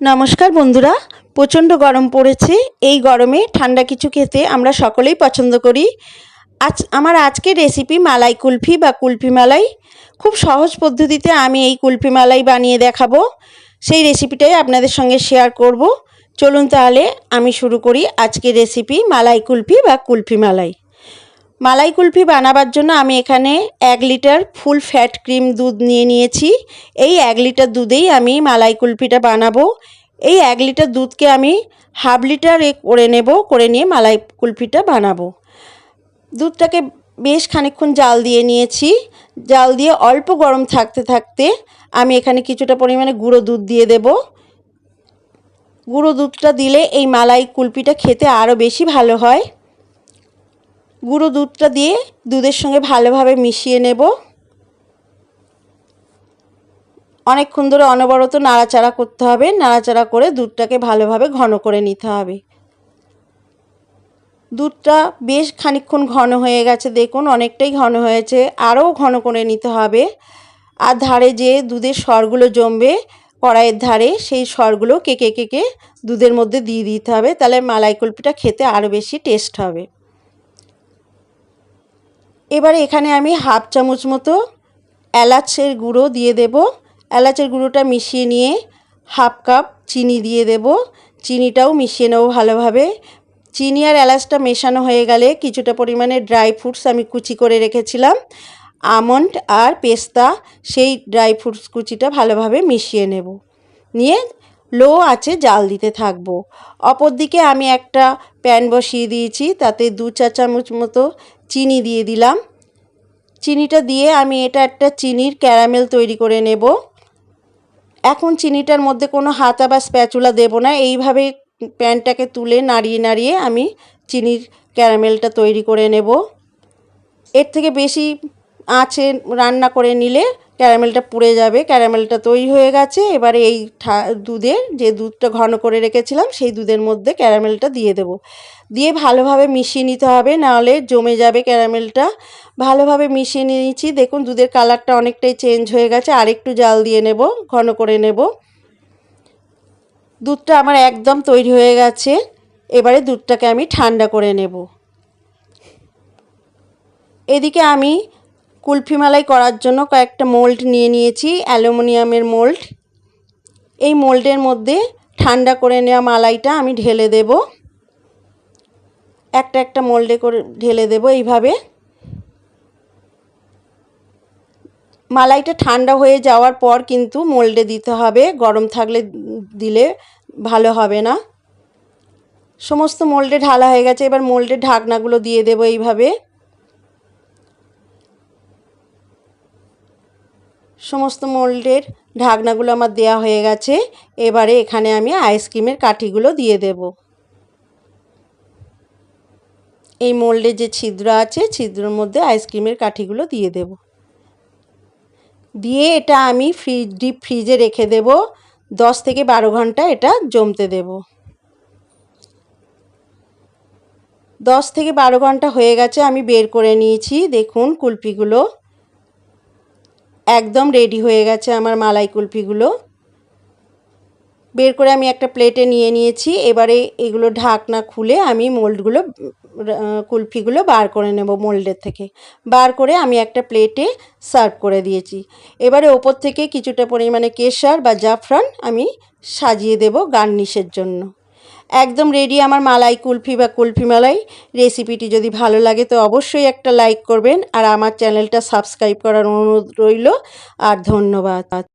নমস্কার বন্ধুরা, প্রচণ্ড গরম পড়েছে, এই গরমে ঠান্ডা কিছু খেতে আমরা সকলেই পছন্দ করি। আজ আমার আজকের রেসিপি মালাই কুলফি বা কুলফি মালাই। খুব সহজ পদ্ধতিতে আমি এই কুলফি মালাই বানিয়ে দেখাবো। সেই রেসিপিটাই আপনাদের সঙ্গে শেয়ার করব। চলুন তাহলে আমি শুরু করি আজকের রেসিপি মালাই কুলফি বা কুলফি মালাই। মালাই কুলফি বানাবার জন্য আমি এখানে এক লিটার ফুল ফ্যাট ক্রিম দুধ নিয়ে নিয়েছি। এই এক লিটার দুধেই আমি মালাই কুলফিটা বানাবো। এই এক লিটার দুধকে আমি হাফ লিটার করে নেব, করে নিয়ে মালাই কুলফিটা বানাবো। দুধটাকে বেশ খানিক্ষণ জাল দিয়ে নিয়েছি। জাল দিয়ে অল্প গরম থাকতে থাকতে আমি এখানে কিছুটা পরিমাণে গুঁড়ো দুধ দিয়ে দেব। গুঁড়ো দুধটা দিলে এই মালাই কুলপিটা খেতে আরও বেশি ভালো হয়। গুঁড়ো দুধটা দিয়ে দুধের সঙ্গে ভালোভাবে মিশিয়ে নেব। অনেকক্ষণ ধরে অনবরত নাড়াচাড়া করতে হবে। নাড়াচাড়া করে দুধটাকে ভালোভাবে ঘন করে নিতে হবে। দুধটা বেশ খানিক্ষণ ঘন হয়ে গেছে। দেখুন, অনেকটাই ঘন হয়েছে। আরও ঘন করে নিতে হবে। আর ধারে যে দুধের স্বরগুলো জমবে কড়াইয়ের ধারে, সেই স্বরগুলো কেকে কেকে দুধের মধ্যে দিয়ে দিতে হবে। তাহলে মালাই কুলপিটা খেতে আরও বেশি টেস্ট হবে। এবারে এখানে আমি হাফ চামচ মতো এলাচের গুঁড়ো দিয়ে দেব। এলাচের গুঁড়োটা মিশিয়ে নিয়ে হাফ কাপ চিনি দিয়ে দেব। চিনিটাও মিশিয়ে নেব ভালোভাবে। চিনি আর এলাচটা মেশানো হয়ে গেলে কিছুটা পরিমাণে ড্রাই ফ্রুটস আমি কুচি করে রেখেছিলাম। আমন্ড আর পেস্তা সেই ড্রাই ফ্রুটস কুচিটা ভালোভাবে মিশিয়ে নেব। নিয়ে লো আছে জাল দিতে থাকব। অপরদিকে আমি একটা প্যান বসিয়ে দিয়েছি, তাতে দু চা চামচ মতো চিনি দিয়ে দিলাম। চিনিটা দিয়ে আমি এটা একটা চিনির ক্যারামেল তৈরি করে নেব। এখন চিনিটার মধ্যে কোনো হাতা বা স্প্যাচুলা দেব না। এইভাবে প্যানটাকে তুলে নাড়িয়ে নাড়িয়ে আমি চিনির ক্যারামেলটা তৈরি করে নেব। এর থেকে বেশি আঁচে রান্না করে নিলে ক্যারামেলটা পুড়ে যাবে, ক্যারামেলটা তৈরি হয়ে গেছে। এবারে এই দুধের যে দুধটা ঘন করে রেখেছিলাম, সেই দুধের মধ্যে ক্যারামেলটা দিয়ে দেব। দিয়ে ভালোভাবে মিশিয়ে নিতে হবে, নাহলে জমে যাবে ক্যারামেলটা। ভালোভাবে মিশিয়ে নিয়েছি। দেখুন, দুধের কালারটা অনেকটাই চেঞ্জ হয়ে গেছে। আরেকটু জাল দিয়ে নেব, ঘন করে নেব। দুধটা আমার একদম তৈরি হয়ে গেছে। এবারে দুধটাকে আমি ঠান্ডা করে নেব। এদিকে আমি কুলফি মালাই করার জন্য কয়েকটা মোল্ড নিয়ে নিয়েছি, অ্যালুমিনিয়ামের মোল্ড। এই মোল্ডের মধ্যে ঠান্ডা করে নেওয়া মালাইটা আমি ঢেলে দেব। একটা একটা মোল্ডে করে ঢেলে দেব এইভাবে। মালাইটা ঠান্ডা হয়ে যাওয়ার পর কিন্তু মোল্ডে দিতে হবে, গরম থাকলে দিলে ভালো হবে না। সমস্ত মোল্ডে ঢালা হয়ে গেছে, এবার মোল্ডের ঢাকনাগুলো দিয়ে দেবো এইভাবে। সমস্ত মোল্ডের ঢাকনাগুলো আমার দেয়া হয়ে গেছে। এবারে এখানে আমি আইসক্রিমের কাঠিগুলো দিয়ে দেব। এই মোল্ডে যে ছিদ্র আছে, ছিদ্রর মধ্যে আইসক্রিমের কাঠিগুলো দিয়ে দেব। দিয়ে এটা আমি ফ্রিজ ডিপ ফ্রিজে রেখে দেব। দশ থেকে বারো ঘণ্টা এটা জমতে দেব। দশ থেকে বারো ঘণ্টা হয়ে গেছে, আমি বের করে নিয়েছি। দেখুন কুলপিগুলো একদম রেডি হয়ে গেছে আমার মালাই কুলফিগুলো। বের করে আমি একটা প্লেটে নিয়ে নিয়েছি। এবারে এগুলো ঢাকনা খুলে আমি মোল্ডগুলো কুলফিগুলো বার করে নেব মোল্ডের থেকে। বার করে আমি একটা প্লেটে সার্ভ করে দিয়েছি। এবারে ওপর থেকে কিছুটা পরিমাণে কেশর বা জাফরান আমি সাজিয়ে দেব গার্নিশের জন্য। একদম রেডি আমার মালাই কুলফি বা কুলফি মালাই। রেসিপিটি যদি ভালো লাগে তো অবশ্যই একটা লাইক করবেন। আর আমার চ্যানেলটা সাবস্ক্রাইব করার অনুরোধ রইল। আর ধন্যবাদ।